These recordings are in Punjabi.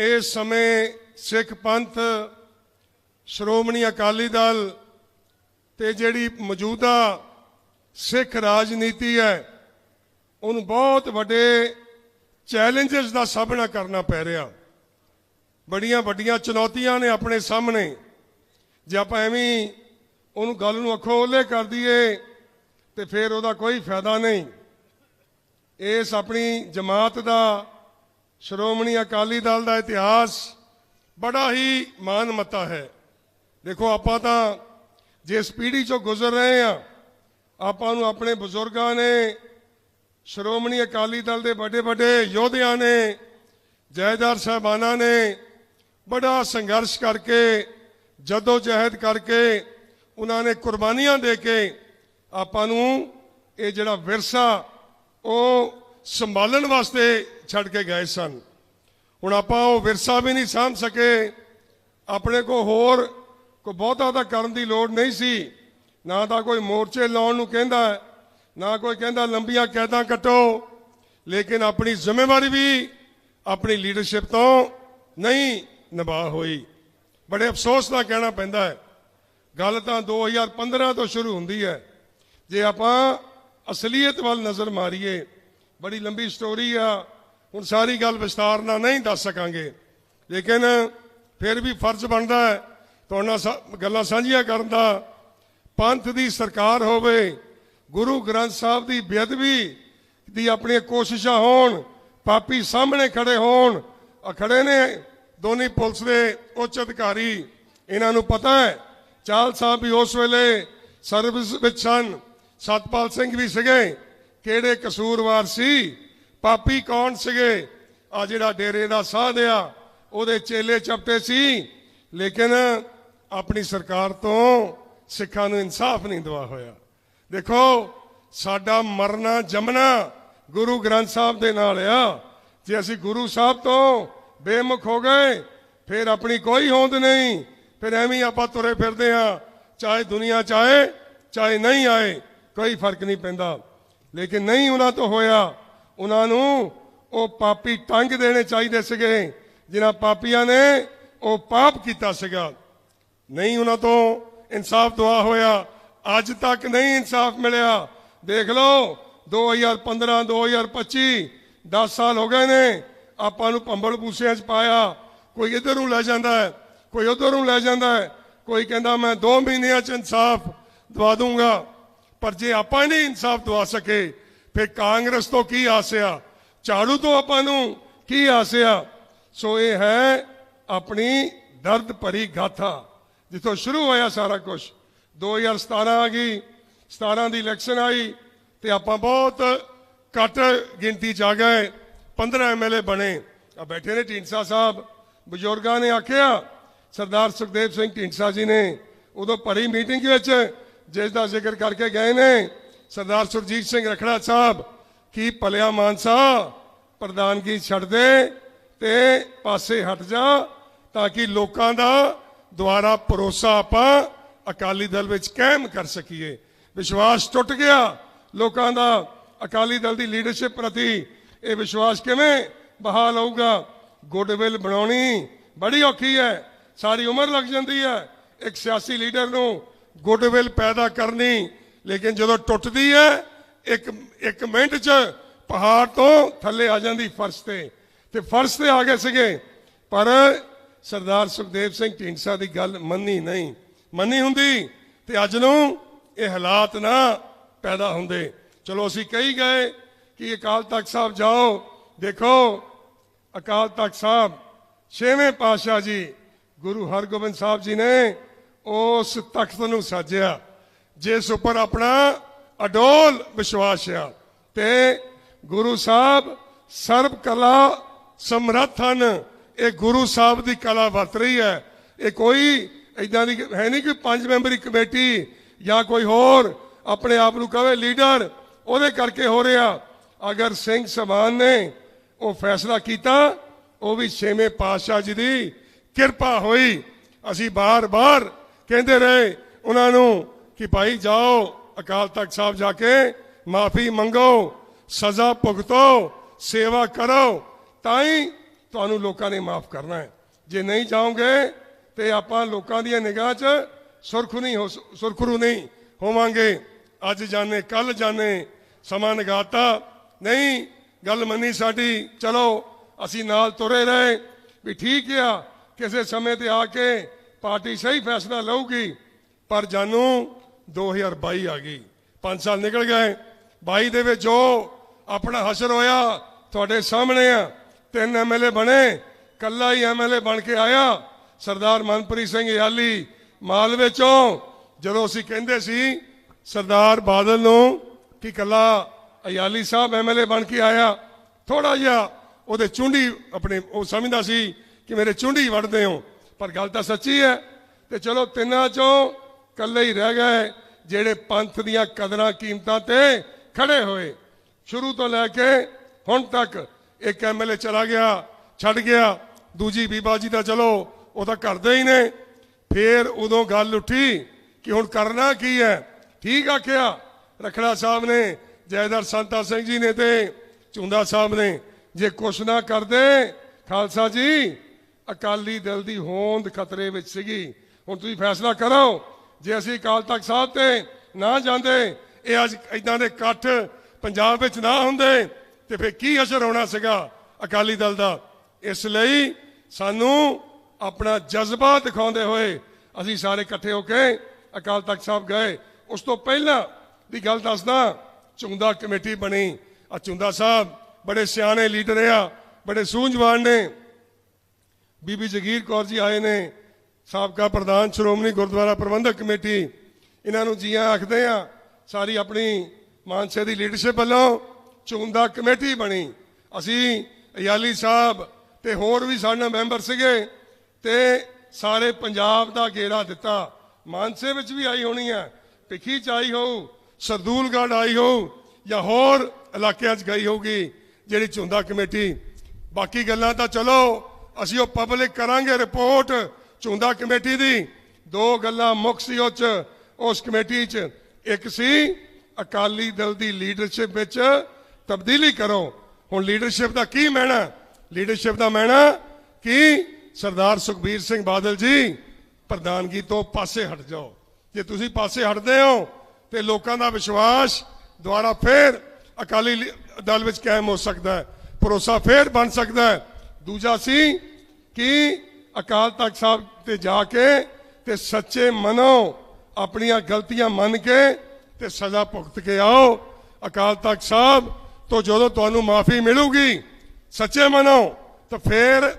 ਇਸ ਸਮੇਂ ਸਿੱਖ ਪੰਥ, ਸ਼੍ਰੋਮਣੀ ਅਕਾਲੀ ਦਲ ਤੇ ਜਿਹੜੀ ਮੌਜੂਦਾ ਸਿੱਖ ਰਾਜਨੀਤੀ ਹੈ, ਉਹਨੂੰ ਬਹੁਤ ਵੱਡੇ ਚੈਲੰਜਸ ਦਾ ਸਾਹਮਣਾ ਕਰਨਾ ਪੈ ਰਿਹਾ। ਬੜੀਆਂ ਵੱਡੀਆਂ ਚੁਣੌਤੀਆਂ ਨੇ ਆਪਣੇ ਸਾਹਮਣੇ। ਜੇ ਆਪਾਂ ਐਵੇਂ ਉਹਨੂੰ ਗੱਲ ਨੂੰ ਅੱਖੋਂ ਓਲੇ ਕਰ ਦਈਏ, ਤੇ ਫਿਰ ਉਹਦਾ ਕੋਈ ਫਾਇਦਾ ਨਹੀਂ। ਇਸ ਆਪਣੀ ਜਮਾਤ ਦਾ ਸ਼੍ਰੋਮਣੀ ਅਕਾਲੀ ਦਲ ਦਾ ਇਤਿਹਾਸ ਬੜਾ ਹੀ ਮਾਨਮਤਾ ਹੈ। ਦੇਖੋ, ਆਪਾਂ ਤਾਂ ਜਿਸ ਪੀੜ੍ਹੀ ਚੋਂ ਗੁਜ਼ਰ ਰਹੇ ਆ ਆਪਾਂ ਨੂੰ ਆਪਣੇ ਬਜ਼ੁਰਗਾਂ ਨੇ, ਸ਼੍ਰੋਮਣੀ ਅਕਾਲੀ ਦਲ ਦੇ ਵੱਡੇ ਵੱਡੇ ਯੋਧਿਆਂ ਨੇ, ਜੈਦਾਰ ਸਾਹਿਬਾਨਾਂ ਨੇ ਬੜਾ ਸੰਘਰਸ਼ ਕਰਕੇ ਜਦੋਂ ਜਹਿਦ ਕਰਕੇ ਉਹਨਾਂ ਨੇ ਕੁਰਬਾਨੀਆਂ ਦੇ ਕੇ ਆਪਾਂ ਨੂੰ ਇਹ ਜਿਹੜਾ ਵਿਰਸਾ ਉਹ ਸੰਭਾਲਣ ਵਾਸਤੇ ਛੱਡ ਕੇ ਗਏ ਸਨ। ਹੁਣ ਆਪਾਂ ਉਹ ਵਿਰਸਾ ਵੀ ਨਹੀਂ ਸਾਂਭ ਸਕੇ। ਆਪਣੇ ਕੋ ਹੋਰ ਕੋ ਬਹੁਤਾ ਤਾਂ ਕਰਨ ਦੀ ਲੋੜ ਨਹੀਂ ਸੀ। ਨਾ ਤਾਂ ਕੋਈ ਮੋਰਚੇ ਲਾਉਣ ਨੂੰ ਕਹਿੰਦਾ, ਨਾ ਕੋਈ ਕਹਿੰਦਾ ਲੰਬੀਆਂ ਕੈਦਾਂ ਕੱਟੋ। ਲੇਕਿਨ ਆਪਣੀ ਜ਼ਿੰਮੇਵਾਰੀ ਵੀ ਆਪਣੀ ਲੀਡਰਸ਼ਿਪ ਤੋਂ ਨਹੀਂ ਨਿਭਾ ਹੋਈ। ਬੜੇ ਅਫਸੋਸ ਨਾਲ ਕਹਿਣਾ ਪੈਂਦਾ ਹੈ। ਗੱਲ ਤਾਂ 2015 ਤੋਂ ਸ਼ੁਰੂ ਹੁੰਦੀ ਹੈ। ਜੇ ਆਪਾਂ ਅਸਲੀਅਤ ਵੱਲ ਨਜ਼ਰ ਮਾਰੀਏ ਬੜੀ ਲੰਬੀ ਸਟੋਰੀ ਆ। ਹੁਣ ਸਾਰੀ ਗੱਲ ਵਿਸਤਾਰ ਨਾਲ ਨਹੀਂ ਦੱਸ ਸਕਾਂਗੇ। ਲੇਕਿਨ ਫਿਰ ਵੀ ਫਰਜ਼ ਬਣਦਾ ਹੈ ਤੁਹਾਡੇ ਗੱਲਾਂ ਸਾਂਝੀਆਂ ਕਰਨ ਦਾ। ਪੰਥ ਦੀ ਸਰਕਾਰ ਹੋਵੇ, ਗੁਰੂ ਗ੍ਰੰਥ ਸਾਹਿਬ ਦੀ ਬੇਅਦਬੀ ਦੀ ਆਪਣੀਆਂ ਕੋਸ਼ਿਸ਼ਾਂ ਹੋਣ, ਪਾਪੀ ਸਾਹਮਣੇ ਖੜੇ ਹੋਣ ਆ ਨੇ ਦੋਨੀ ਪੁਲਿਸ ਦੇ ਉੱਚ ਅਧਿਕਾਰੀ। ਇਹਨਾਂ ਨੂੰ ਪਤਾ ਹੈ, ਚਾਲ ਸਾਹਿਬ ਵੀ ਉਸ ਵੇਲੇ ਸਰਵਿਸ ਵਿੱਚ ਸਨ, ਸਤਪਾਲ ਸਿੰਘ ਵੀ ਸੀਗੇ। ਕਿਹੜੇ ਕਸੂਰਵਾਰ ਸੀ? ਪਾਪੀ ਕੌਣ ਸੀਗੇ? ਆ ਜਿਹੜਾ ਡੇਰੇ ਦਾ ਸਾਧ ਆ, ਉਹਦੇ ਚੇਲੇ ਚਪਟੇ ਸੀ। ਲੇਕਿਨ ਆਪਣੀ ਸਰਕਾਰ ਤੋਂ ਸਿੱਖਾਂ ਨੂੰ ਇਨਸਾਫ ਨਹੀਂ ਦਵਾ ਹੋਇਆ। ਦੇਖੋ, ਸਾਡਾ ਮਰਨਾ ਜਮਨਾ ਗੁਰੂ ਗ੍ਰੰਥ ਸਾਹਿਬ ਦੇ ਨਾਲ ਆ। ਜੇ ਅਸੀਂ ਗੁਰੂ ਸਾਹਿਬ ਤੋਂ ਬੇਮੁਖ ਹੋ ਗਏ, ਫਿਰ ਆਪਣੀ ਕੋਈ ਹੋਂਦ ਨਹੀਂ। ਫਿਰ ਐਵੇਂ ਆਪਾਂ ਤੁਰੇ ਫਿਰਦੇ ਆ ਚਾਹੇ ਦੁਨੀਆ ਚਾਹੇ ਚਾਹੇ ਨਹੀਂ ਆਏ, ਕੋਈ ਫ਼ਰਕ ਨਹੀਂ ਪੈਂਦਾ। ਲੇਕਿਨ ਨਹੀਂ ਉਹਨਾਂ ਤੋਂ ਹੋਇਆ। ਉਹਨਾਂ ਨੂੰ ਉਹ ਪਾਪੀ ਟੰਗ ਦੇਣੇ ਚਾਹੀਦੇ ਸੀਗੇ, ਜਿਨ੍ਹਾਂ ਪਾਪੀਆਂ ਨੇ ਉਹ ਪਾਪ ਕੀਤਾ ਸੀਗਾ। ਨਹੀਂ ਉਹਨਾਂ ਤੋਂ ਇਨਸਾਫ ਦੁਆ ਹੋਇਆ। ਅੱਜ ਤੱਕ ਨਹੀਂ ਇਨਸਾਫ ਮਿਲਿਆ। ਦੇਖ ਲਓ 2015 2025 10 ਸਾਲ ਹੋ ਗਏ ਨੇ। ਆਪਾਂ ਨੂੰ ਭੰਬਲ ਪੂਸਿਆਂ 'ਚ ਪਾਇਆ। ਕੋਈ ਇਧਰ ਨੂੰ ਲੈ ਜਾਂਦਾ ਹੈ, ਕੋਈ ਉਧਰ ਨੂੰ ਲੈ ਜਾਂਦਾ ਹੈ। ਕੋਈ ਕਹਿੰਦਾ, ਮੈਂ 2 ਮਹੀਨਿਆਂ 'ਚ ਇਨਸਾਫ ਦਵਾ ਦੂੰਗਾ ਪਰ ਜੇ ਆਪਾਂ ਨਹੀਂ ਇਨਸਾਫ ਦਵਾ ਸਕੇ, ਫਿਰ ਕਾਂਗਰਸ ਤੋਂ ਕੀ ਆਸਿਆ? ਝਾੜੂ ਤੋਂ ਆਪਾਂ ਨੂੰ ਕੀ ਆਸਿਆ? ਸੋ ਇਹ ਹੈ ਆਪਣੀ ਦਰਦ ਭਰੀ ਗਾਥਾ, ਜਿੱਥੋਂ ਸ਼ੁਰੂ ਹੋਇਆ ਸਾਰਾ ਕੁਝ 2017 ਆ ਗਈ 17 ਦੀ ਇਲੈਕਸ਼ਨ ਆਈ ਤੇ ਆਪਾਂ ਬਹੁਤ ਘੱਟ ਗਿਣਤੀ ਚ ਆ ਗਏ। 15 ਐਮਐਲਏ ਬਣੇ। ਆ ਬੈਠੇ ਨੇ ਢੀਂਡਸਾ ਸਾਹਿਬ। ਬਜ਼ੁਰਗਾਂ ਨੇ ਆਖਿਆ, ਸਰਦਾਰ ਸੁਖਦੇਵ ਸਿੰਘ ਢੀਂਡਸਾ ਜੀ ਨੇ ਉਦੋਂ ਭਰੀ ਮੀਟਿੰਗ ਵਿੱਚ ਜਿਸ ਦਾ ਜ਼ਿਕਰ ਕਰਕੇ ਗਏ ਨੇ ਸਰਦਾਰ ਸੁਰਜੀਤ ਸਿੰਘ ਰਖੜਾ ਸਾਹਿਬ, ਕੀ ਭਲਿਆ ਮਾਨਸਾ ਪ੍ਰਧਾਨਗੀ ਛੱਡ ਦੇ ਤੇ ਪਾਸੇ ਹਟ ਜਾ ਤਾਂ ਕਿ ਲੋਕਾਂ ਦਾ ਦੁਆਰਾ ਭਰੋਸਾ ਆਪਾਂ ਅਕਾਲੀ ਦਲ ਵਿੱਚ ਕਾਇਮ ਕਰ ਸਕੀਏ। ਵਿਸ਼ਵਾਸ ਟੁੱਟ ਗਿਆ ਲੋਕਾਂ ਦਾ ਅਕਾਲੀ ਦਲ ਦੀ ਲੀਡਰਸ਼ਿਪ ਪ੍ਰਤੀ। ਇਹ ਵਿਸ਼ਵਾਸ ਕਿਵੇਂ ਬਹਾਲ ਹੋਊਗਾ? ਗੁੱਡਵਿਲ ਬਣਾਉਣੀ ਬੜੀ ਔਖੀ ਹੈ। ਸਾਰੀ ਉਮਰ ਲੱਗ ਜਾਂਦੀ ਹੈ। ਇੱਕ ਸਿਆਸੀ ਲੀਡਰ ਨੂੰ ਗੁੱਡਵਿਲ ਪੈਦਾ ਕਰਨੀ, ਲੇਕਿਨ ਜਦੋਂ ਟੁੱਟਦੀ ਹੈ, ਇੱਕ ਇੱਕ ਮਿੰਟ 'ਚ ਪਹਾੜ ਤੋਂ ਥੱਲੇ ਆ ਜਾਂਦੀ ਫਰਸ਼ ਤੇ। ਤੇ ਫਰਸ਼ ਤੇ ਆ ਗਏ ਸੀਗੇ, ਪਰ ਸਰਦਾਰ ਸੁਖਦੇਵ ਸਿੰਘ ਢੀਂਡਸਾ ਦੀ ਗੱਲ ਮੰਨੀ ਨਹੀਂ। ਮੰਨੀ ਹੁੰਦੀ, ਤੇ ਅੱਜ ਨੂੰ ਇਹ ਹਾਲਾਤ ਨਾ ਪੈਦਾ ਹੁੰਦੇ। ਚਲੋ ਅਸੀਂ ਕਹੀ ਗਏ ਕਿ ਅਕਾਲ ਤਖਤ ਸਾਹਿਬ ਜਾਓ। ਦੇਖੋ, ਅਕਾਲ ਤਖਤ ਸਾਹਿਬ, ਛੇਵੇਂ ਪਾਤਸ਼ਾਹ ਜੀ, ਗੁਰੂ ਹਰਗੋਬਿੰਦ ਸਾਹਿਬ ਜੀ ਨੇ ਉਸ ਤਖਤ ਨੂੰ ਸਾਜਿਆ, ਜਿਸ ਉੱਪਰ ਆਪਣਾ ਅਡੋਲ ਵਿਸ਼ਵਾਸ ਆ। ਤੇ ਗੁਰੂ ਸਾਹਿਬ ਸਰਬ ਕਲਾ ਸਮਰੱਥ ਹਨ। ਇਹ ਗੁਰੂ ਸਾਹਿਬ ਦੀ ਕਲਾ ਵਰਤ ਰਹੀ ਹੈ। ਇਹ ਕੋਈ ਇਦਾਂ ਦੀ ਹੈ ਨਹੀਂ ਕਿ ਪੰਜ ਮੈਂਬਰੀ ਕਮੇਟੀ ਜਾਂ ਕੋਈ ਹੋਰ ਆਪਣੇ ਆਪ ਨੂੰ ਕਹੇ ਲੀਡਰ, ਉਹਦੇ ਕਰਕੇ ਹੋ ਰਿਹਾ। ਅਗਰ ਸਿੰਘ ਸਮਾਨ ਨੇ ਉਹ ਫੈਸਲਾ ਕੀਤਾ, ਉਹ ਵੀ ਛੇਵੇਂ ਪਾਤਸ਼ਾਹ ਜੀ ਦੀ ਕਿਰਪਾ ਹੋਈ। ਅਸੀਂ ਬਾਰ-ਬਾਰ ਕਹਿੰਦੇ ਰਹੇ ਉਹਨਾਂ ਨੂੰ ਕਿ ਭਾਈ ਜਾਓ, ਅਕਾਲ ਤਖਤ ਸਾਹਿਬ ਜਾ ਕੇ ਮਾਫੀ ਮੰਗੋ, ਸਜ਼ਾ ਭੁਗਤੋ, ਸੇਵਾ ਕਰੋ ਤਾਂ ਹੀ ਤੁਹਾਨੂੰ ਲੋਕਾਂ ਨੇ ਮਾਫ ਕਰਨਾ ਹੈ। ਜੇ ਨਹੀਂ ਜਾਓਗੇ ਤੇ ਆਪਾਂ ਲੋਕਾਂ ਦੀਆਂ ਨਿਗਾਹ 'ਚ ਸੁਰਖਰੂ ਨਹੀਂ ਹੋ ਸੁਰਖਰੂ ਨਹੀਂ ਹੋਵਾਂਗੇ। ਅੱਜ ਜਾਣੇ, ਕੱਲ ਜਾਣੇ, ਸਮਾਂ ਨਗਾਤਾ ਨਹੀਂ, ਗੱਲ ਮੰਨੀ ਸਾਡੀ, ਚਲੋ, ਅਸੀਂ ਨਾਲ ਤੁਰੇ ਰਹੇ ਵੀ ਠੀਕ ਆ, ਕਿਸੇ ਸਮੇਂ ਤੇ ਆ ਕੇ ਪਾਰਟੀ ਸਹੀ ਫੈਸਲਾ ਲਊਗੀ, ਪਰ ਜਾਨੂੰ 2022 ਆ ਗਈ। 5 ਸਾਲ ਨਿਕਲ ਗਏ 22 ਦੇ ਵਿੱਚ ਜੋ ਆਪਣਾ ਹਸ਼ਰ ਹੋਇਆ ਤੁਹਾਡੇ ਸਾਹਮਣੇ ਆ, ਤਿੰਨ ਐਮਐਲਏ ਬਣੇ ਕੱਲਾ ਹੀ ਐਮਐਲਏ ਬਣ ਕੇ ਆਇਆ, ਸਰਦਾਰ ਮਨਪ੍ਰੀਤ ਸਿੰਘ ਯਾਲੀ ਮਾਲਵੇ ਚੋਂ ਜਦੋਂ ਅਸੀਂ ਕਹਿੰਦੇ ਸੀ, ਸਰਦਾਰ ਬਾਦਲ ਨੂੰ ਕਿ ਕੱਲਾ ਅਯਾਲੀ ਸਾਹਿਬ ਐਮਐਲਏ ਬਣ ਕੇ ਆਇਆ ਥੋੜਾ ਜਿਹਾ ਉਹਦੇ ਚੁੰਡੀ ਆਪਣੇ, ਉਹ ਸਮਝਦਾ ਸੀ ਕਿ ਮੇਰੇ ਚੁੰਡੀ ਵੜਦੇ ਹੋ। ਪਰ ਗੱਲ ਤਾਂ ਸੱਚੀ ਹੈ ਤੇ ਚਲੋ ਤਿੰਨਾਂ ਚੋਂ ਕੱਲੇ ਹੀ ਰਹਿ ਗਏ ਜਿਹੜੇ ਪੰਥ ਦੀਆਂ ਕਦਰਾਂ ਕੀਮਤਾਂ ਤੇ ਖੜੇ ਹੋਏ। ਸ਼ੁਰੂ ਤੋਂ ਲੈ ਕੇ ਹੁਣ ਤੱਕ ਇੱਕ ਐਮਐਲਏ ਚਲਾ ਗਿਆ, ਛੱਡ ਗਿਆ, ਦੂਜੀ ਬੀਬਾ ਜੀ ਦਾ ਚਲੋ ਉਹ ਤਾਂ ਕਰਦੇ ਹੀ ਨੇ। ਫੇਰ ਉਦੋਂ ਗੱਲ ਉੱਠੀ ਕਿ ਹੁਣ ਕਰਨਾ ਕੀ ਹੈ? ਠੀਕ ਆਖਿਆ ਰਖੜਾ ਸਾਹਿਬ ਨੇ, ਜੈਦਰ ਸੰਤਾ ਸਿੰਘ ਜੀ ਨੇ ਤੇ ਚੁੰਦਾ ਸਾਹਿਬ ਨੇ, ਜੇ ਕੁਛ ਨਾ ਕਰਦੇ, ਖਾਲਸਾ ਜੀ ਅਕਾਲੀ ਦਲ ਦੀ ਹੋਂਦ ਖਤਰੇ ਵਿੱਚ ਸੀਗੀ। ਹੁਣ ਤੁਸੀਂ ਫੈਸਲਾ ਕਰੋ, ਜੇ ਅਸੀਂ ਅਕਾਲ ਤਖਤ ਸਾਹਿਬ ਤੇ ਨਾ ਜਾਂਦੇ, ਇਹ ਅੱਜ ਇਦਾਂ ਦੇ ਇਕੱਠ ਪੰਜਾਬ ਵਿੱਚ ਨਾ ਹੁੰਦੇ, ਤੇ ਫਿਰ ਕੀ ਅਸਰ ਹੋਣਾ ਸੀਗਾ ਅਕਾਲੀ ਦਲ ਦਾ? ਇਸ ਲਈ ਸਾਨੂੰ ਆਪਣਾ ਜਜ਼ਬਾ ਦਿਖਾਉਂਦੇ ਹੋਏ ਅਸੀਂ ਸਾਰੇ ਇਕੱਠੇ ਹੋ ਕੇ ਅਕਾਲ ਤਖਤ ਸਾਹਿਬ ਗਏ। ਉਸ ਤੋਂ ਪਹਿਲਾਂ ਦੀ ਗੱਲ ਦੱਸਦਾ, ਚੁੰਦਾ ਕਮੇਟੀ ਬਣੀ। ਆ ਚੁੰਦਾ ਸਾਹਿਬ ਬੜੇ ਸਿਆਣੇ ਲੀਡਰ ਆ, ਬੜੇ ਸੂਝਵਾਨ ਨੇ। ਬੀਬੀ ਜਗੀਰ ਕੌਰ ਜੀ ਆਏ ਨੇ, ਸਾਬਕਾ ਪ੍ਰਧਾਨ ਸ਼੍ਰੋਮਣੀ ਗੁਰਦੁਆਰਾ ਪ੍ਰਬੰਧਕ ਕਮੇਟੀ। ਇਹਨਾਂ ਨੂੰ ਜੀਆਂ ਆਖਦੇ ਆ ਸਾਰੀ ਆਪਣੀ ਮਾਨਸੇ ਦੀ ਲੀਡਰਸ਼ਿਪ ਵੱਲੋਂ ਚੁੰਦਾ ਕਮੇਟੀ ਬਣੀ। ਅਸੀਂ ਅਯਾਲੀ ਸਾਹਿਬ ਤੇ ਹੋਰ ਵੀ ਸਾਡੇ ਨਾਲ ਮੈਂਬਰ ਸੀਗੇ ਤੇ ਸਾਰੇ ਪੰਜਾਬ ਦਾ ਗੇੜਾ ਦਿੱਤਾ। ਮਾਨਸੇ ਵਿੱਚ ਵੀ ਆਈ ਹੋਣੀ ਹੈ, ਭਿੱਖੀ ਚ ਆਈ ਹੋਊ, ਸਰਦੂਲਗੜ੍ਹ ਆਈ ਹੋਊ ਜਾਂ ਹੋਰ ਇਲਾਕਿਆਂ 'ਚ ਗਈ ਹੋਊਗੀ ਜਿਹੜੀ ਚੁੰਦਾ ਕਮੇਟੀ। ਬਾਕੀ ਗੱਲਾਂ ਤਾਂ ਚਲੋ ਅਸੀਂ ਉਹ ਪਬਲਿਕ ਕਰਾਂਗੇ ਰਿਪੋਰਟ ਚੁੰਦਾ ਕਮੇਟੀ ਦੀ। ਦੋ ਗੱਲਾਂ ਮੁੱਖ ਸੀ ਉਹ 'ਚ, ਉਸ ਕਮੇਟੀ 'ਚ। ਇੱਕ ਸੀ ਅਕਾਲੀ ਦਲ ਦੀ ਲੀਡਰਸ਼ਿਪ ਵਿੱਚ ਤਬਦੀਲੀ ਕਰੋ। ਹੁਣ ਲੀਡਰਸ਼ਿਪ ਦਾ ਕੀ ਮਹਿਣਾ ਲੀਡਰਸ਼ਿਪ ਦਾ ਮੈਣਾ ਕਿ ਸਰਦਾਰ ਸੁਖਬੀਰ ਸਿੰਘ ਬਾਦਲ ਜੀ ਪ੍ਰਧਾਨਗੀ ਤੋਂ ਪਾਸੇ ਹਟ ਜਾਓ। ਜੇ ਤੁਸੀਂ ਪਾਸੇ ਹਟਦੇ ਹੋ ਤੇ ਲੋਕਾਂ ਦਾ ਵਿਸ਼ਵਾਸ ਦੁਆਰਾ ਫੇਰ ਅਕਾਲੀ ਦਲ ਵਿੱਚ ਕਾਇਮ ਹੋ ਸਕਦਾ ਹੈ। ਭਰੋਸਾ ਫੇਰ ਬਣ ਸਕਦਾ ਹੈ। ਦੂਜਾ ਸੀ ਕਿ ਅਕਾਲ ਤਖਤ ਸਾਹਿਬ ਤੇ ਜਾ ਕੇ ਤੇ ਸੱਚੇ ਮਨੋ ਆਪਣੀਆਂ ਗਲਤੀਆਂ ਮੰਨ ਕੇ ਤੇ ਸਜ਼ਾ ਭੁਗਤ ਕੇ ਆਓ। ਅਕਾਲ ਤਖਤ ਸਾਹਿਬ, ਤੋਂ ਜਦੋਂ ਤੁਹਾਨੂੰ ਮਾਫੀ ਮਿਲੂਗੀ ਸੱਚੇ ਮਨੋ, ਤਾਂ ਫੇਰ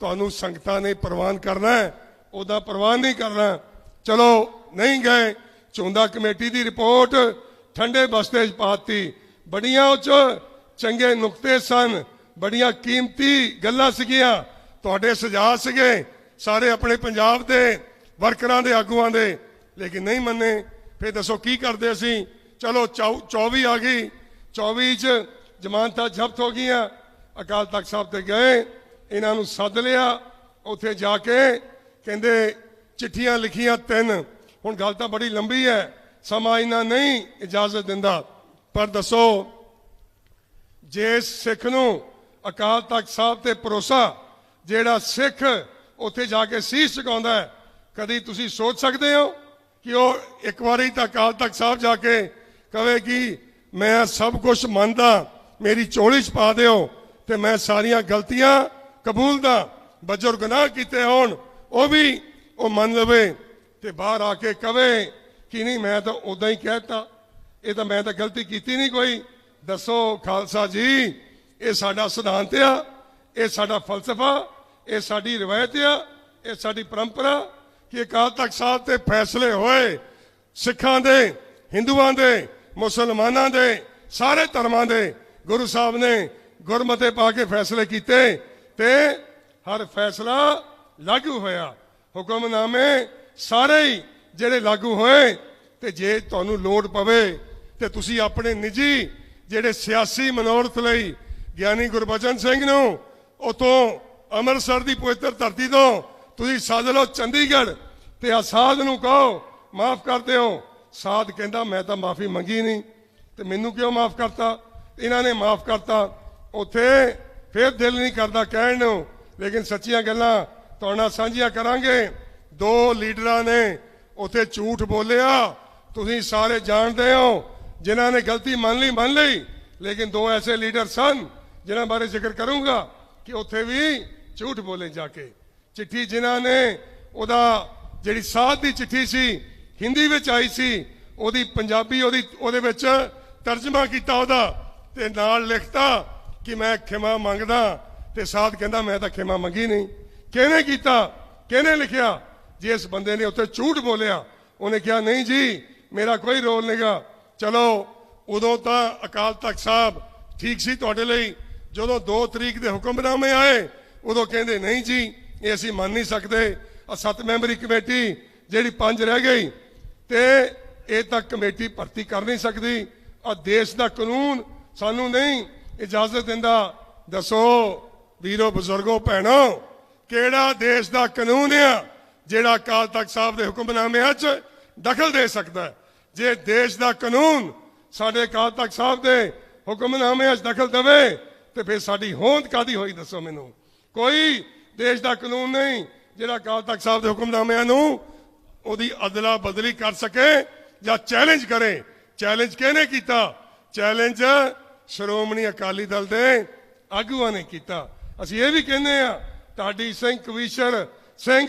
ਤੁਹਾਨੂੰ ਸੰਗਤਾਂ ਨੇ ਪ੍ਰਵਾਨ ਕਰਨਾ ਉਹਦਾ ਪ੍ਰਵਾਨ ਨਹੀਂ ਕਰਨਾ। ਚਲੋ, ਨਹੀਂ ਗਏ। ਚੋਂਦਾ ਕਮੇਟੀ ਦੀ ਰਿਪੋਰਟ ਠੰਡੇ ਬਸਤੇ 'ਚ ਪਾਤੀ। ਬੜੀਆਂ ਉਹ 'ਚ ਚੰਗੇ ਨੁਕਤੇ ਸਨ। ਬੜੀਆਂ ਕੀਮਤੀ ਗੱਲਾਂ ਸੀਗੀਆਂ। ਤੁਹਾਡੇ ਸੁਝਾਅ ਸੀਗੇ, ਸਾਰੇ ਆਪਣੇ ਪੰਜਾਬ ਦੇ ਵਰਕਰਾਂ ਦੇ ਆਗੂਆਂ ਦੇ, ਲੇਕਿਨ ਨਹੀਂ ਮੰਨੇ। ਫਿਰ ਦੱਸੋ ਕੀ ਕਰਦੇ ਅਸੀਂ? ਚਲੋ ਚੌ- 24 ਆ ਗਈ। 24 ਚ ਜ਼ਮਾਨਤਾਂ ਜ਼ਬਤ ਹੋ ਗਈਆਂ। ਅਕਾਲ ਤਖਤ ਸਾਹਿਬ ਤੇ ਗਏ, ਇਹਨਾਂ ਨੂੰ ਸੱਦ ਲਿਆ। ਉੱਥੇ ਜਾ ਕੇ ਕਹਿੰਦੇ, ਚਿੱਠੀਆਂ ਲਿਖੀਆਂ ਤਿੰਨ। ਹੁਣ ਗੱਲ ਤਾਂ ਬੜੀ ਲੰਬੀ ਹੈ, ਸਮਾਂ ਇਹਨਾਂ ਨਹੀਂ ਇਜਾਜ਼ਤ ਦਿੰਦਾ। ਪਰ ਦੱਸੋ, ਜੇ ਸਿੱਖ ਨੂੰ ਅਕਾਲ ਤਖਤ ਸਾਹਿਬ ਤੇ ਭਰੋਸਾ ਜਿਹੜਾ ਸਿੱਖ ਉੱਥੇ ਜਾ ਕੇ ਸੀਸ ਝੁਕਾਉਂਦਾ ਹੈ, ਕਦੀ ਤੁਸੀਂ ਸੋਚ ਸਕਦੇ ਹੋ ਕਿ ਉਹ ਇੱਕ ਵਾਰੀ ਤਾਂ ਅਕਾਲ ਤਖਤ ਸਾਹਿਬ ਜਾ ਕੇ ਕਵੇ ਕਿ ਮੈਂ ਸਭ ਕੁਝ ਮੰਨਦਾ, ਮੇਰੀ ਚੋਲੀ 'ਚ ਪਾ ਦਿਓ ਤੇ ਮੈਂ ਸਾਰੀਆਂ ਗਲਤੀਆਂ ਕਬੂਲਦਾ ਬਜਰ ਗੁਨਾਹ ਕੀਤੇ ਹੋਣ, ਉਹ ਵੀ ਉਹ ਮੰਨ ਲਵੇ ਤੇ ਬਾਹਰ ਆ ਕੇ ਕਵੇ ਕਿ ਨਹੀਂ, ਮੈਂ ਤਾਂ ਉਦਾਂ ਹੀ ਕਹਿਤਾ। ਇਹ ਤਾਂ ਮੈਂ ਤਾਂ ਗਲਤੀ ਕੀਤੀ ਨਹੀਂ ਕੋਈ। ਦੱਸੋ ਖਾਲਸਾ ਜੀ, ਇਹ ਸਾਡਾ ਸਿਧਾਂਤ ਆ, ਇਹ ਸਾਡਾ ਫਲਸਫਾ ਇਹ ਸਾਡੀ ਰਵਾਇਤ ਆ, ਇਹ ਸਾਡੀ ਪਰੰਪਰਾ ਕਿ ਅਕਾਲ ਤਖਤ ਸਾਹਿਬ ਤੇ ਫੈਸਲੇ ਹੋਏ, ਸਿੱਖਾਂ ਦੇ, ਹਿੰਦੂਆਂ ਦੇ, ਮੁਸਲਮਾਨਾਂ ਦੇ, ਸਾਰੇ ਧਰਮਾਂ ਦੇ ਗੁਰੂ ਸਾਹਿਬ ਨੇ ਗੁਰਮਤੇ ਪਾ ਕੇ ਫੈਸਲੇ ਕੀਤੇ ਤੇ ਹਰ ਫੈਸਲਾ ਲਾਗੂ ਹੋਇਆ। ਹੁਕਮਨਾਮੇ ਸਾਰੇ ਹੀ ਜਿਹੜੇ ਲਾਗੂ ਹੋਏ ਤੇ ਜੇ ਤੁਹਾਨੂੰ ਲੋੜ ਪਵੇ ਤੇ ਤੁਸੀਂ ਆਪਣੇ ਨਿੱਜੀ ਜਿਹੜੇ ਸਿਆਸੀ ਮਨੋਰਥ ਲਈ ਗਿਆਨੀ ਗੁਰਬਚਨ ਸਿੰਘ ਨੂੰ ਉਤੋਂ ਅੰਮ੍ਰਿਤਸਰ ਦੀ ਪਵਿੱਤਰ ਧਰਤੀ ਤੋਂ ਤੁਸੀਂ ਸੱਦ ਲਓ ਚੰਡੀਗੜ੍ਹ ਤੇ ਆਸਾਦ ਨੂੰ ਕਹੋ, ਮਾਫ ਕਰ ਦਿਓ। ਸਾਧ ਕਹਿੰਦਾ, ਮੈਂ ਤਾਂ ਮਾਫੀ ਮੰਗੀ ਨਹੀਂ ਤੇ ਮੈਨੂੰ ਕਿਉਂ ਮਾਫ ਕਰਤਾ? ਇਹਨਾਂ ਨੇ ਮਾਫ ਕਰਤਾ। ਉੱਥੇ ਫਿਰ ਦਿਲ ਨਹੀਂ ਕਰਦਾ ਕਹਿਣ ਨੂੰ, ਲੇਕਿਨ ਸੱਚੀਆਂ ਗੱਲਾਂ ਤੁਹਾਡੇ ਨਾਲ ਸਾਂਝੀਆਂ ਕਰਾਂਗੇ। ਦੋ ਲੀਡਰਾਂ ਨੇ ਉੱਥੇ ਝੂਠ ਬੋਲਿਆ, ਤੁਸੀਂ ਸਾਰੇ ਜਾਣਦੇ ਹੋ। ਜਿਨ੍ਹਾਂ ਨੇ ਗਲਤੀ ਮੰਨ ਲਈ ਮੰਨ ਲਈ। ਲੇਕਿਨ ਦੋ ਐਸੇ ਲੀਡਰ ਸਨ, ਜਿਨ੍ਹਾਂ ਬਾਰੇ ਜ਼ਿਕਰ ਕਰੂੰਗਾ ਕਿ ਉੱਥੇ ਵੀ ਝੂਠ ਬੋਲੇ ਜਾ ਕੇ। ਚਿੱਠੀ ਜਿਨ੍ਹਾਂ ਨੇ ਉਹਦਾ ਜਿਹੜੀ ਸਾਧ ਦੀ ਚਿੱਠੀ ਸੀ, ਹਿੰਦੀ ਵਿੱਚ ਆਈ ਸੀ, ਉਹਦੀ ਪੰਜਾਬੀ ਉਹਦੀ ਉਹਦੇ ਵਿੱਚ ਤਰਜਮਾ ਕੀਤਾ ਉਹਦਾ ਤੇ ਨਾਲ ਲਿਖਤਾ ਕਿ ਮੈਂ ਖਿਮਾ ਮੰਗਦਾ ਤੇ ਸਾਧ ਕਹਿੰਦਾ ਮੈਂ ਤਾਂ ਖਿਮਾ ਮੰਗੀ ਨਹੀਂ। ਕਿਹਨੇ ਕੀਤਾ? ਕਿਹਨੇ ਲਿਖਿਆ? ਜੇ ਇਸ ਬੰਦੇ ਨੇ ਉੱਥੇ ਝੂਠ ਬੋਲਿਆ, ਉਹਨੇ ਕਿਹਾ, ਨਹੀਂ ਜੀ, ਮੇਰਾ ਕੋਈ ਰੋਲ ਨਹੀਂਗਾ ਚਲੋ, ਉਦੋਂ ਤਾਂ ਅਕਾਲ ਤਖਤ ਸਾਹਿਬ ਠੀਕ ਸੀ ਤੁਹਾਡੇ ਲਈ। ਜਦੋਂ 2 ਤਰੀਕ ਦੇ ਹੁਕਮਨਾਮੇ ਆਏ ਉਦੋਂ ਕਹਿੰਦੇ, ਨਹੀਂ ਜੀ, ਇਹ ਅਸੀਂ ਮੰਨ ਨਹੀਂ ਸਕਦੇ। ਆ ਸੱਤ ਮੈਂਬਰੀ ਕਮੇਟੀ ਜਿਹੜੀ ਪੰਜ ਰਹਿ ਗਈ ਤੇ ਇਹ ਤਾਂ ਕਮੇਟੀ ਭਰਤੀ ਕਰ ਨਹੀਂ ਸਕਦੀ। ਆ ਦੇਸ਼ ਦਾ ਕਾਨੂੰਨ ਸਾਨੂੰ ਨਹੀਂ ਇਜਾਜ਼ਤ ਦਿੰਦਾ। ਦੱਸੋ ਵੀਰੋ, ਬਜ਼ੁਰਗੋ, ਭੈਣੋ, ਕਿਹੜਾ ਦੇਸ਼ ਦਾ ਕਾਨੂੰਨ ਆ ਜਿਹੜਾ ਅਕਾਲ ਤਖਤ ਸਾਹਿਬ ਦੇ ਹੁਕਮਨਾਮਿਆਂ 'ਚ ਦਖਲ ਦੇ ਸਕਦਾ ਜੇ ਦੇਸ਼ ਦਾ ਕਾਨੂੰਨ ਸਾਡੇ ਅਕਾਲ ਤਖਤ ਸਾਹਿਬ ਦੇ ਹੁਕਮਨਾਮਿਆਂ 'ਚ ਦਖਲ ਦੇਵੇ, ਤੇ ਫਿਰ ਸਾਡੀ ਹੋਂਦ ਕਾਦੀ ਹੋਈ? ਦੱਸੋ ਮੈਨੂੰ। ਕੋਈ ਦੇਸ਼ ਦਾ ਕਾਨੂੰਨ ਨਹੀਂ ਜਿਹੜਾ ਅਕਾਲ ਤਖਤ ਸਾਹਿਬ ਦੇ ਹੁਕਮਨਾਮਿਆਂ ਨੂੰ ਉਹਦੀ ਅਦਲਾ ਬਦਲੀ ਕਰ ਸਕੇ ਜਾਂ ਚੈਲੰਜ ਕਰੇ। ਚੈਲੰਜ ਕਿਹਨੇ ਕੀਤਾ? ਚੈਲੰਜ ਸ਼੍ਰੋਮਣੀ ਅਕਾਲੀ ਦਲ ਦੇ ਆਗੂਆਂ ਨੇ ਕੀਤਾ। ਅਸੀਂ ਇਹ ਵੀ ਕਹਿੰਦੇ ਆ ਢਾਡੀ ਸਿੰਘ ਕਵੀਸ਼ਰ ਸਿੰਘ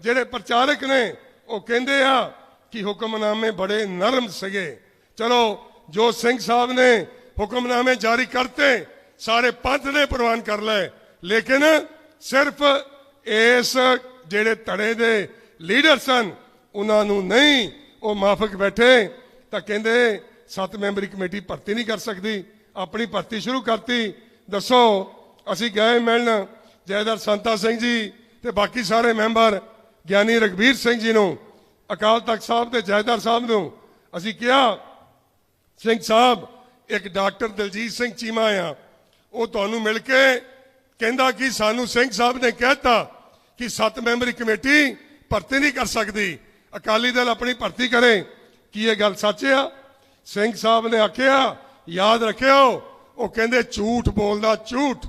ਜਿਹੜੇ ਪ੍ਰਚਾਰਕ ਨੇ, ਉਹ ਕਹਿੰਦੇ ਆ ਕਿ ਹੁਕਮਨਾਮੇ ਬੜੇ ਨਰਮ ਸੀਗੇ। ਚਲੋ, ਜੋ ਸਿੰਘ ਸਾਹਿਬ ਨੇ ਹੁਕਮਨਾਮੇ ਜਾਰੀ ਕਰਤੇ, ਸਾਰੇ ਪੰਥ ਨੇ ਪ੍ਰਵਾਨ ਕਰ ਲਏ। ਲੇਕਿਨ ਸਿਰਫ ਇਸ ਜਿਹੜੇ ਧੜੇ ਦੇ ਲੀਡਰ ਸਨ, ਉਹਨਾਂ ਨੂੰ ਨਹੀਂ, ਉਹ ਮਾਫਕ ਬੈਠੇ ਤਾਂ ਕਹਿੰਦੇ, ਸੱਤ ਮੈਂਬਰੀ ਕਮੇਟੀ ਭਰਤੀ ਨਹੀਂ ਕਰ ਸਕਦੀ, ਆਪਣੀ ਭਰਤੀ ਸ਼ੁਰੂ ਕਰਤੀ। ਦੱਸੋ, ਅਸੀਂ ਗਏ ਮਿਲਣ, ਜੈਦਰ ਸੰਤਾ ਸਿੰਘ ਜੀ ਤੇ ਬਾਕੀ ਸਾਰੇ ਮੈਂਬਰ, ਗਿਆਨੀ ਰਗਵੀਰ ਸਿੰਘ ਜੀ ਨੂੰ, ਅਕਾਲ ਤਖਤ ਸਾਹਿਬ ਤੇ ਜੈਦਰ ਸਾਹਿਬ ਨੂੰ, ਅਸੀਂ ਕਿਹਾ, ਸਿੰਘ ਸਾਹਿਬ, ਇੱਕ ਡਾਕਟਰ ਦਲਜੀਤ ਸਿੰਘ ਚੀਮਾ ਆ, ਉਹ ਤੁਹਾਨੂੰ ਮਿਲ ਕੇ ਕਹਿੰਦਾ ਕਿ ਸਾਨੂੰ ਸਿੰਘ ਸਾਹਿਬ ਨੇ ਕਹਿਤਾ ਕਿ ਸੱਤ ਮੈਂਬਰੀ ਕਮੇਟੀ ਭਰਤੀ ਨਹੀਂ ਕਰ ਸਕਦੀ। ਅਕਾਲੀ ਦਲ ਆਪਣੀ ਭਰਤੀ ਕਰੇ। ਕੀ ਇਹ ਗੱਲ ਸੱਚ ਆ? ਸਿੰਘ ਸਾਹਿਬ ਨੇ ਆਖਿਆ, ਯਾਦ ਰੱਖਿਓ, ਉਹ ਕਹਿੰਦੇ ਝੂਠ ਬੋਲਦਾ, ਝੂਠ।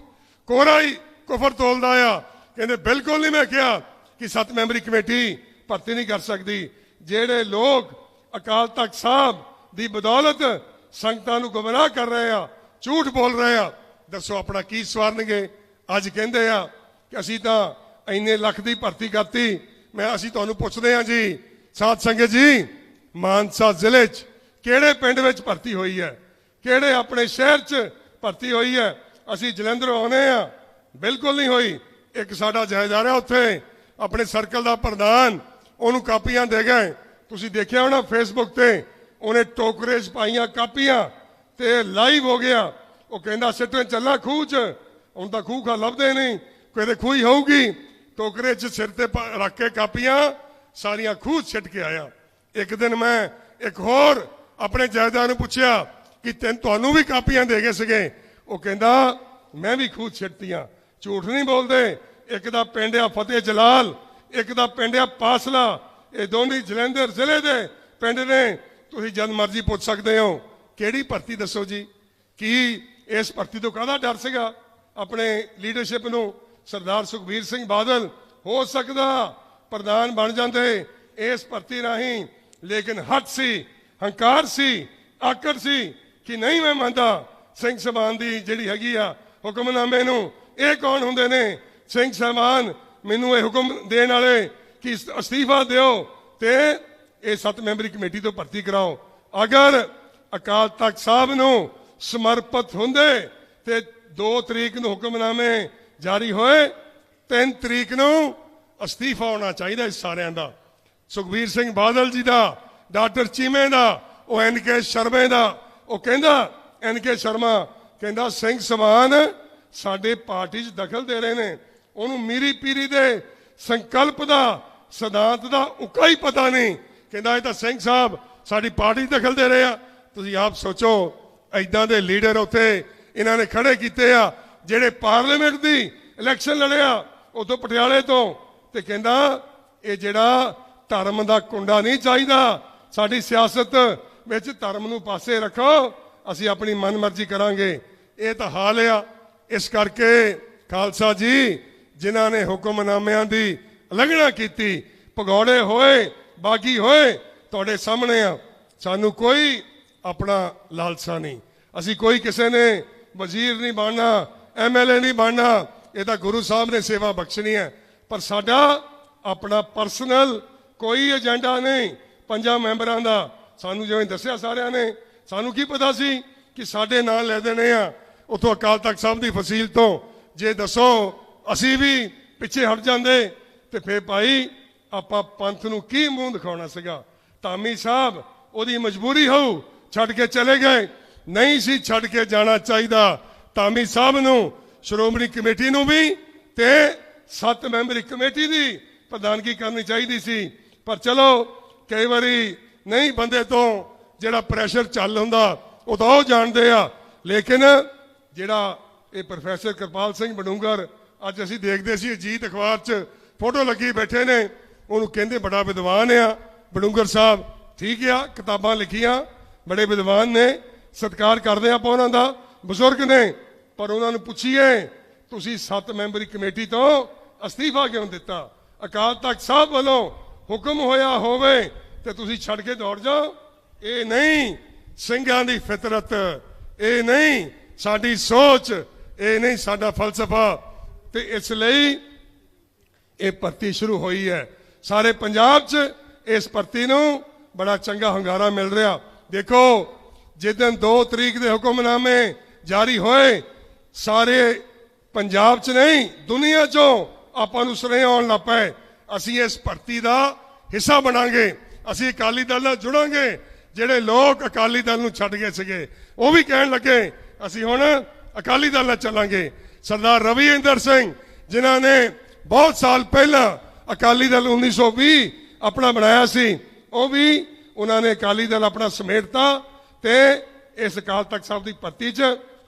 ਕੋਰਾ ਹੀ ਕੁਫਰ ਤੋਲਦਾ ਆ। ਕਹਿੰਦੇ ਬਿਲਕੁਲ ਨਹੀਂ ਮੈਂ ਕਿਹਾ ਕਿ ਸੱਤ ਮੈਂਬਰੀ ਕਮੇਟੀ ਭਰਤੀ ਨਹੀਂ ਕਰ ਸਕਦੀ। ਜਿਹੜੇ ਲੋਕ ਅਕਾਲ ਤਖਤ ਸਾਹਿਬ ਦੀ ਬਦੌਲਤ ਸੰਗਤਾਂ ਨੂੰ ਗਮਰਾਹ ਕਰ ਰਹੇ ਆ, ਝੂਠ ਬੋਲ ਰਹੇ ਆ, ਦੱਸੋ ਆਪਣਾ ਕੀ ਸਵਾਰਨਗੇ? ਅੱਜ ਕਹਿੰਦੇ ਆ ਕਿ ਅਸੀਂ ਤਾਂ ਇੰਨੇ ਲੱਖ ਦੀ ਭਰਤੀ ਕਰਤੀ। ਮੈਂ ਅਸੀਂ ਤੁਹਾਨੂੰ ਪੁੱਛਦੇ ਆ ਜੀ, ਸਾਧ ਸੰਗਤ ਜੀ, ਮਾਨਸਾ ਜ਼ਿਲ੍ਹੇ 'ਚ ਕਿਹੜੇ ਪਿੰਡ ਵਿੱਚ ਭਰਤੀ ਹੋਈ ਹੈ? ਕਿਹੜੇ ਆਪਣੇ ਸ਼ਹਿਰ 'ਚ ਭਰਤੀ ਹੋਈ ਹੈ? ਅਸੀਂ ਜਲੰਧਰੋਂ ਆਉਨੇ ਆ ਬਿਲਕੁਲ ਨਹੀਂ ਹੋਈ। ਇੱਕ ਸਾਡਾ ਜਾਇਦਾਰ ਹੈ ਉੱਥੇ, ਆਪਣੇ ਸਰਕਲ ਦਾ ਪ੍ਰਧਾਨ, ਉਹਨੂੰ ਕਾਪੀਆਂ ਦੇ ਗਏ। ਤੁਸੀਂ ਦੇਖਿਆ ਹੋਣਾ ਫੇਸਬੁੱਕ ਤੇ, ਉਹਨੇ ਟੋਕਰੇ 'ਚ ਪਾਈਆਂ ਕਾਪੀਆਂ ਤੇ ਲਾਈਵ ਹੋ ਗਿਆ। ਉਹ ਕਹਿੰਦਾ, ਸਿੱਟੇ, ਚੱਲਾ ਖੂਹ 'ਚ। ਹੁਣ ਤਾਂ ਖੂਹ ਖਾ ਲੱਭਦੇ ਨਹੀਂ। ਕਿਤੇ ਖੂਹੀ ਹੋਊਗੀ। ਟੋਕਰੇ 'ਚ ਸਿਰ ਤੇ ਰੱਖ ਕੇ ਕਾਪੀਆਂ, ਸਾਰੀਆਂ ਖੂਹ ਛਿੱਟ ਕੇ ਆਇਆ। ਇੱਕ ਦਿਨ ਮੈਂ ਇੱਕ ਹੋਰ ਆਪਣੇ ਜਾਇਦਾਦ ਨੂੰ ਪੁੱਛਿਆ ਕਿ ਤੈਨੂੰ ਤੁਹਾਨੂੰ ਵੀ ਕਾਪੀਆਂ ਦੇ ਗਏ ਸੀਗੇ? ਉਹ ਕਹਿੰਦਾ, ਮੈਂ ਵੀ ਖੂਹ 'ਚ ਸਿੱਟਤੀਆਂ। ਝੂਠ ਨਹੀਂ ਬੋਲਦੇ। ਇੱਕ ਦਾ ਪਿੰਡ ਆ ਫਤਿਹ ਜਲਾਲ, ਇੱਕ ਦਾ ਪਿੰਡ ਆ ਪਾਸਲਾ। ਇਹ ਦੋਨੇ ਜਲੰਧਰ ਜ਼ਿਲ੍ਹੇ ਦੇ ਪਿੰਡ ਨੇ। ਤੁਸੀਂ ਜਦ ਮਰਜ਼ੀ ਪੁੱਛ ਸਕਦੇ ਹੋ। ਕਿਹੜੀ ਭਰਤੀ ਦੱਸੋ ਜੀ? ਕੀ ਇਸ ਭਰਤੀ ਤੋਂ ਕਾਹਦਾ ਡਰ ਸੀਗਾ? ਆਪਣੇ ਲੀਡਰਸ਼ਿਪ ਨੂੰ ਸਰਦਾਰ ਸੁਖਬੀਰ ਸਿੰਘ ਬਾਦਲ ਹੋ ਸਕਦਾ ਪ੍ਰਧਾਨ ਬਣ ਜਾਂਦੇ, ਇਸ ਭਰਤੀ ਰਾਹੀਂ। ਲੇਕਿਨ ਹੱਥ ਸੀ, ਹੰਕਾਰ ਸੀ, ਆਕੜ ਸੀ ਕਿ ਨਹੀਂ ਮੈਂ ਮੰਨਦਾ ਸਿੰਘ ਸਭਾਨ ਦੀ ਜਿਹੜੀ ਹੈਗੀ ਆ ਹੁਕਮਨਾਮੇ ਨੂੰ। ਇਹ ਕੌਣ ਹੁੰਦੇ ਨੇ? ਸਿੰਘ ਸਭਾਨ ਮੈਨੂੰ ਇਹ ਹੁਕਮ ਦੇਣ ਵਾਲੇ ਕਿ ਅਸਤੀਫਾ ਦਿਓ ਤੇ ਇਹ ਸੱਤ ਮੈਂਬਰੀ ਕਮੇਟੀ ਤੋਂ ਭਰਤੀ ਕਰਾਓ। ਅਗਰ ਅਕਾਲ ਤਖਤ ਸਾਹਿਬ ਨੂੰ ਸਮਰਪਿਤ ਹੁੰਦੇ ਤੇ 2 ਤਰੀਕ ਨੂੰ ਹੁਕਮਨਾਮੇ ਜਾਰੀ ਹੋਏ 3 ਤਰੀਕ ਨੂੰ ਅਸਤੀਫਾ ਹੋਣਾ ਚਾਹੀਦਾ ਇਸ ਸਾਰਿਆਂ ਦਾ। ਸੁਖਬੀਰ ਸਿੰਘ ਬਾਦਲ ਜੀ ਦਾ, ਡਾਕਟਰ ਚੀਮੇ ਦਾ, ਉਹ ਐਨ ਕੇ ਸ਼ਰਮੇ ਦਾ। ਉਹ ਕਹਿੰਦਾ, ਐਨ ਕੇ ਸ਼ਰਮਾ ਕਹਿੰਦਾ, ਸਿੰਘ ਸਮਾਨ ਸਾਡੇ ਪਾਰਟੀ 'ਚ ਦਖਲ ਦੇ ਰਹੇ ਨੇ। ਉਹਨੂੰ ਮੀਰੀ ਪੀਰੀ ਦੇ ਸੰਕਲਪ ਦਾ, ਸਿਧਾਂਤ ਦਾ ਉਕਾ ਹੀ ਪਤਾ ਨਹੀਂ। ਕਹਿੰਦਾ, ਇਹ ਤਾਂ ਸਿੰਘ ਸਾਹਿਬ ਸਾਡੀ ਪਾਰਟੀ 'ਚ ਦਖਲ ਦੇ ਰਹੇ ਆ। ਤੁਸੀਂ ਆਪ ਸੋਚੋ ਐਦਾਂ ਦੇ ਲੀਡਰ ਉੱਥੇ ਇਹਨਾਂ ਨੇ ਖੜੇ ਕੀਤੇ ਆ, ਜਿਹੜੇ ਪਾਰਲੀਮੈਂਟ ਦੀ ਇਲੈਕਸ਼ਨ ਲੜਿਆ ਉਦੋਂ ਪਟਿਆਲੇ ਤੋਂ ਤੇ ਕਹਿੰਦਾ, ਇਹ ਜਿਹੜਾ ਧਰਮ ਦਾ ਕੁੰਡਾ ਨਹੀਂ ਚਾਹੀਦਾ, ਸਾਡੀ ਸਿਆਸਤ ਵਿੱਚ ਧਰਮ ਨੂੰ ਪਾਸੇ ਰੱਖੋ, ਅਸੀਂ ਆਪਣੀ ਮਨਮਰਜ਼ੀ ਕਰਾਂਗੇ। ਇਹ ਤਾਂ ਹਾਲ ਆ। ਇਸ ਕਰਕੇ ਖਾਲਸਾ ਜੀ, ਜਿਨ੍ਹਾਂ ਨੇ ਹੁਕਮਨਾਮਿਆਂ ਦੀ ਉਲੰਘਣਾ ਕੀਤੀ ਪਗੌੜੇ ਹੋਏ, ਬਾਗੀ ਹੋਏ, ਤੁਹਾਡੇ ਸਾਹਮਣੇ ਆ। ਸਾਨੂੰ ਕੋਈ ਆਪਣਾ ਲਾਲਸਾ ਨਹੀਂ। ਅਸੀਂ ਕੋਈ ਕਿਸੇ ਨੇ ਵਜ਼ੀਰ ਨਹੀਂ ਬਣਨਾ ਐਮਐਲਏ ਨਹੀਂ ਬਣਨਾ। ਇਹ ਤਾਂ ਗੁਰੂ ਸਾਹਿਬ ਨੇ ਸੇਵਾ ਬਖਸ਼ਣੀ ਹੈ। ਪਰ ਸਾਡਾ ਆਪਣਾ ਪਰਸਨਲ ਕੋਈ ਏਜੰਡਾ ਨਹੀਂ, ਪੰਜਾਂ ਮੈਂਬਰਾਂ ਦਾ। ਸਾਨੂੰ ਜਿਵੇਂ ਦੱਸਿਆ ਸਾਰਿਆਂ ਨੇ, ਸਾਨੂੰ ਕੀ ਪਤਾ ਸੀ ਕਿ ਸਾਡੇ ਨਾਂ ਲੈ ਦੇਣੇ ਆ? ਉਥੋਂ ਅਕਾਲ ਤਖਤ ਸਾਹਿਬ ਦੀ ਫਸੀਲ ਤੋਂ। ਜੇ ਦੱਸੋ, ਅਸੀਂ ਵੀ ਪਿੱਛੇ ਹਟ ਜਾਂਦੇ। ਤੇ ਫੇਰ ਭਾਈ, ਆਪਾਂ ਪੰਥ ਨੂੰ ਕੀ ਮੂੰਹ ਦਿਖਾਉਣਾ ਸੀਗਾ? ਧਾਮੀ ਸਾਹਿਬ, ਉਹਦੀ ਮਜਬੂਰੀ ਹੋਊ, ਛੱਡ ਕੇ ਚਲੇ ਗਏ। ਨਹੀਂ ਸੀ ਛੱਡ ਕੇ ਜਾਣਾ ਚਾਹੀਦਾ ਧਾਮੀ ਸਾਹਿਬ ਨੂੰ ਸ਼੍ਰੋਮਣੀ ਕਮੇਟੀ ਨੂੰ ਵੀ ਤੇ ਸੱਤ ਮੈਂਬਰੀ ਕਮੇਟੀ ਦੀ ਪ੍ਰਧਾਨਗੀ ਕਰਨੀ ਚਾਹੀਦੀ ਸੀ। ਪਰ ਚਲੋ, ਕਈ ਵਾਰੀ ਨਹੀਂ ਬੰਦੇ ਤੋਂ ਜਿਹੜਾ ਪ੍ਰੈਸ਼ਰ ਚੱਲ ਹੁੰਦਾ, ਉਹ ਤਾਂ ਉਹ ਜਾਣਦੇ ਆ। ਲੇਕਿਨ ਜਿਹੜਾ ਇਹ ਪ੍ਰੋਫੈਸਰ ਕਿਰਪਾਲ ਸਿੰਘ ਬਡੂੰਗਰ ਅੱਜ ਅਸੀਂ ਦੇਖਦੇ ਸੀ, ਅਜੀਤ ਅਖਬਾਰ 'ਚ ਫੋਟੋ ਲੱਗੀ ਬੈਠੇ ਨੇ, ਉਹਨੂੰ ਕਹਿੰਦੇ ਬੜਾ ਵਿਦਵਾਨ ਆ। ਬਡੂੰਗਰ ਸਾਹਿਬ ਠੀਕ ਆ, ਕਿਤਾਬਾਂ ਲਿਖੀਆਂ, ਬੜੇ ਵਿਦਵਾਨ ਨੇ। ਸਤਿਕਾਰ ਕਰਦੇ ਆਪਾਂ ਉਹਨਾਂ ਦਾ, ਬਜ਼ੁਰਗ ਨੇ, ਪਰ ਉਹਨਾਂ ਨੂੰ ਪੁੱਛੀਏ, ਤੁਸੀਂ ਸੱਤ ਮੈਂਬਰੀ ਕਮੇਟੀ ਤੋਂ ਅਸਤੀਫਾ ਕਿਉਂ ਦਿੱਤਾ? ਅਕਾਲ ਤਖਤ ਸਾਹਿਬ ਵੱਲੋਂ ਹੁਕਮ ਹੋਇਆ ਹੋਵੇ ਤੇ ਤੁਸੀਂ ਛੱਡ ਕੇ ਦੌੜ ਜਾਓ। ਇਹ ਨਹੀਂ ਸਿੰਘਾਂ ਦੀ ਫਿਤਰਤ, ਇਹ ਨਹੀਂ ਸਾਡੀ ਸੋਚ, ਇਹ ਨਹੀਂ ਸਾਡਾ ਫਲਸਫਾ ਤੇ ਇਸ ਲਈ ਇਹ ਭਰਤੀ ਸ਼ੁਰੂ ਹੋਈ ਹੈ। ਸਾਰੇ ਪੰਜਾਬ 'ਚ ਇਸ ਭਰਤੀ ਨੂੰ ਬੜਾ ਚੰਗਾ ਹੰਗਾਰਾ ਮਿਲ ਰਿਹਾ। ਦੇਖੋ ਜਿੱਦਨ 2 ਤਰੀਕ ਦੇ ਹੁਕਮਨਾਮੇ ਜਾਰੀ ਹੋਏ, ਸਾਰੇ ਪੰਜਾਬ 'ਚ ਨਹੀਂ, ਦੁਨੀਆ 'ਚੋਂ ਆਪਾਂ ਨੂੰ ਸੁਨੇਹਾ ਆਉਣ ਲੱਗ ਪਏ, ਅਸੀਂ ਇਸ ਭਰਤੀ ਦਾ ਹਿੱਸਾ ਬਣਾਂਗੇ, ਅਸੀਂ ਅਕਾਲੀ ਦਲ ਨਾਲ ਜੁੜਾਂਗੇ, ਜਿਹੜੇ ਲੋਕ ਅਕਾਲੀ ਦਲ ਨੂੰ ਛੱਡ ਗਏ ਸੀਗੇ, ਉਹ ਵੀ ਕਹਿਣ ਲੱਗੇ, ਅਸੀਂ ਹੁਣ ਅਕਾਲੀ ਦਲ ਨਾਲ ਚੱਲਾਂਗੇ। ਸਰਦਾਰ ਰਵੀ ਇੰਦਰ ਸਿੰਘ, ਜਿਨ੍ਹਾਂ ਨੇ ਬਹੁਤ ਸਾਲ ਪਹਿਲਾਂ ਅਕਾਲੀ ਦਲ 1920 ਆਪਣਾ ਬਣਾਇਆ ਸੀ, ਉਹ ਵੀ ਉਹਨਾਂ ਨੇ ਅਕਾਲੀ ਦਲ ਆਪਣਾ ਸਮੇਟਤਾ ਤੇ ਇਸ ਅਕਾਲ ਤਖਤ ਸਾਹਿਬ ਦੀ ਭਰਤੀ 'ਚ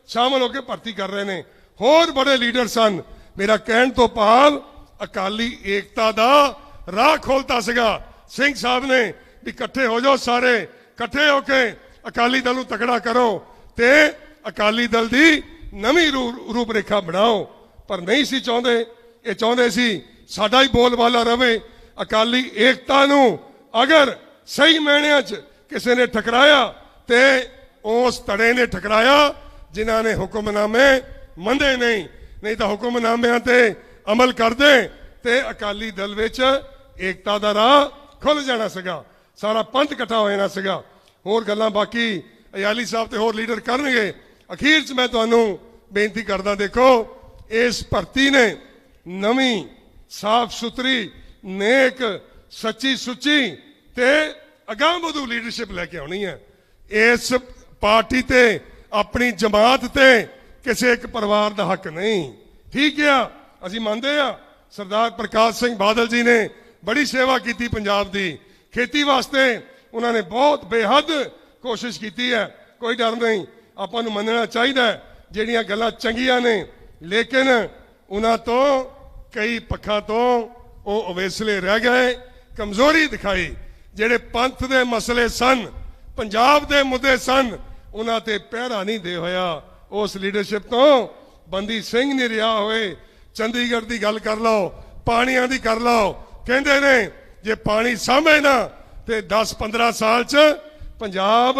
ਸ਼ਾਮਲ ਹੋ ਕੇ ਭਰਤੀ ਕਰ ਰਹੇ ਨੇ। ਹੋਰ ਬੜੇ ਲੀਡਰ ਸਨ। ਮੇਰਾ ਕਹਿਣ ਤੋਂ ਭਾਵ ਅਕਾਲੀ ਏਕਤਾ ਦਾ ਰਾਹ ਖੋਲਤਾ ਸੀਗਾ। ਸਿੰਘ ਸਾਹਿਬ ਨੇ ਵੀ ਇਕੱਠੇ ਹੋ ਜਾਓ ਸਾਰੇ, ਇਕੱਠੇ ਹੋ ਕੇ ਅਕਾਲੀ ਦਲ ਨੂੰ ਤਕੜਾ ਕਰੋ ਤੇ ਅਕਾਲੀ ਦਲ ਦੀ ਨਵੀਂ ਰੂਪ, ਰੂਪਰੇਖਾ ਬਣਾਓ। ਪਰ ਨਹੀਂ ਸੀ ਚਾਹੁੰਦੇ। ਇਹ ਚਾਹੁੰਦੇ ਸੀ ਸਾਡਾ ਹੀ ਬੋਲਬਾਲਾ ਰਵੇ। ਅਕਾਲੀ ਏਕਤਾ ਨੂੰ ਅਗਰ ਸਹੀ ਮਾਇਨਿਆਂ 'ਚ ਕਿਸੇ ਨੇ ਠਕਰਾਇਆ ਤੇ ਉਸ ਧੜੇ ਨੇ ਠਕਰਾਇਆ, ਜਿਨ੍ਹਾਂ ਨੇ ਹੁਕਮਨਾਮੇ ਮੰਦੇ ਨਹੀਂ। ਨਹੀਂ ਤਾਂ ਹੁਕਮਨਾਮਿਆਂ ਤੇ ਅਮਲ ਕਰਦੇ ਤੇ ਅਕਾਲੀ ਦਲ ਵਿੱਚ ਏਕਤਾ ਦਾ ਰਾਹ ਖੁੱਲ ਜਾਣਾ ਸੀਗਾ। ਸਾਰਾ ਪੰਥ ਇਕੱਠਾ ਹੋ ਜਾਣਾ ਸੀਗਾ। ਹੋਰ ਗੱਲਾਂ ਬਾਕੀ ਅਯਾਲੀ ਸਾਹਿਬ ਤੇ ਹੋਰ ਲੀਡਰ ਕਰਨਗੇ। ਅਖੀਰ 'ਚ ਮੈਂ ਤੁਹਾਨੂੰ ਬੇਨਤੀ ਕਰਦਾ, ਦੇਖੋ, ਇਸ ਭਰਤੀ ਨੇ ਨਵੀਂ ਸਾਫ਼ ਸੁਥਰੀ, ਨੇਕ, ਸੱਚੀ ਸੁੱਚੀ ਤੇ ਅਗਾਂਹ ਵਧੂ ਲੀਡਰਸ਼ਿਪ ਲੈ ਕੇ ਆਉਣੀ ਹੈ। ਇਸ ਪਾਰਟੀ ਤੇ, ਆਪਣੀ ਜਮਾਤ ਤੇ ਕਿਸੇ ਇੱਕ ਪਰਿਵਾਰ ਦਾ ਹੱਕ ਨਹੀਂ। ਠੀਕ ਆ? ਅਸੀਂ ਮੰਨਦੇ ਆ। ਸਰਦਾਰ ਪ੍ਰਕਾਸ਼ ਸਿੰਘ ਬਾਦਲ ਜੀ ਨੇ ਬੜੀ ਸੇਵਾ ਕੀਤੀ ਪੰਜਾਬ ਦੀ। ਖੇਤੀ ਵਾਸਤੇ ਉਹਨਾਂ ਨੇ ਬਹੁਤ ਬੇਹੱਦ ਕੋਸ਼ਿਸ਼ ਕੀਤੀ ਹੈ। ਕੋਈ ਡਰ ਨਹੀਂ। ਆਪਾਂ ਨੂੰ ਮੰਨਣਾ ਚਾਹੀਦਾ ਜਿਹੜੀਆਂ ਗੱਲਾਂ ਚੰਗੀਆਂ ਨੇ, ਲੇਕਿਨ ਉਹਨਾਂ ਤੋਂ ਕਈ ਪੱਖਾਂ ਤੋਂ ਉਹ ਅਵੇਸਲੇ ਰਹਿ ਗਏ, ਕਮਜ਼ੋਰੀ ਦਿਖਾਈ। ਜਿਹੜੇ ਪੰਥ ਦੇ ਮਸਲੇ ਸਨ ਪੰਜਾਬ ਦੇ ਮੁੱਦੇ ਸਨ, ਉਹਨਾਂ ਤੇ ਪਹਿਰਾ ਨਹੀਂ ਦੇ ਹੋਇਆ। ਉਸ ਲੀਡਰਸ਼ਿਪ ਤੋਂ ਬੰਦੀ ਸਿੰਘ ਨਹੀਂ ਰਿਹਾ ਹੋਏ। ਚੰਡੀਗੜ੍ਹ ਦੀ ਗੱਲ ਕਰ ਲਓ, ਪਾਣੀਆਂ ਦੀ ਕਰ ਲਓ। ਕਹਿੰਦੇ ਨੇ, ਜੇ ਪਾਣੀ ਸਾਂਭੇ ਨਾ, ਤੇ 10-15 ਸਾਲ ਚ ਪੰਜਾਬ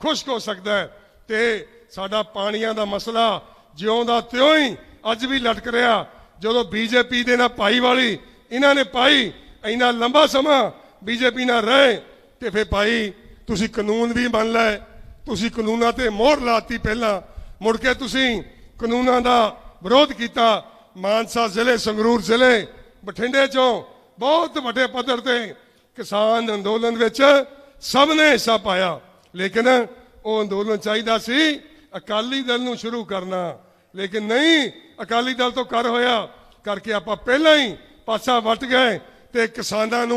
ਖੁਸ਼ਕ ਹੋ ਸਕਦਾ ਹੈ। ਤੇ ਸਾਡਾ ਪਾਣੀਆਂ ਦਾ ਮਸਲਾ ਜਿਉਂ ਦਾ ਤਿਉਂ ਹੀ ਅੱਜ ਵੀ ਲਟਕ ਰਿਹਾ। ਜਦੋਂ ਬੀਜੇਪੀ ਦੇ ਨਾਲ ਪਾਈ ਵਾਲੀ ਇਹਨਾਂ ਨੇ ਪਾਈ, ਇੰਨਾ ਲੰਬਾ ਸਮਾਂ ਬੀਜੇਪੀ ਨਾਲ ਰਹੇ, ਤੇ ਫਿਰ ਭਾਈ ਤੁਸੀਂ ਕਾਨੂੰਨ ਵੀ ਮੰਨ ਲੈ ਤੁਸੀਂ ਕਾਨੂੰਨਾਂ ਤੇ ਮੋਹਰ ਲਾਤੀ ਪਹਿਲਾਂ। ਮੁੜ ਕੇ ਤੁਸੀਂ ਕਾਨੂੰਨਾਂ ਦਾ ਵਿਰੋਧ ਕੀਤਾ। ਮਾਨਸਾ ਜ਼ਿਲ੍ਹੇ, ਸੰਗਰੂਰ ਜ਼ਿਲ੍ਹੇ, ਬਠਿੰਡੇ ਚੋਂ ਬਹੁਤ ਵੱਡੇ ਪੱਧਰ ਤੇ ਕਿਸਾਨ ਅੰਦੋਲਨ ਵਿੱਚ ਸਭ ਨੇ ਹਿੱਸਾ ਪਾਇਆ। ਲੇਕਿਨ ਉਹ ਅੰਦੋਲਨ ਚਾਹੀਦਾ ਸੀ, ਅਕਾਲੀ ਦਲ ਨੂੰ ਸ਼ੁਰੂ ਕਰਨਾ। ਲੇਕਿਨ ਨਹੀਂ, ਅਕਾਲੀ ਦਲ ਤੋਂ ਕਰ ਹੋਇਆ। ਕਰਕੇ ਆਪਾਂ ਪਹਿਲਾਂ ਹੀ ਪਾਸਾ ਵੱਟ ਗਏ ਤੇ ਕਿਸਾਨਾਂ ਨੂੰ ਵੀ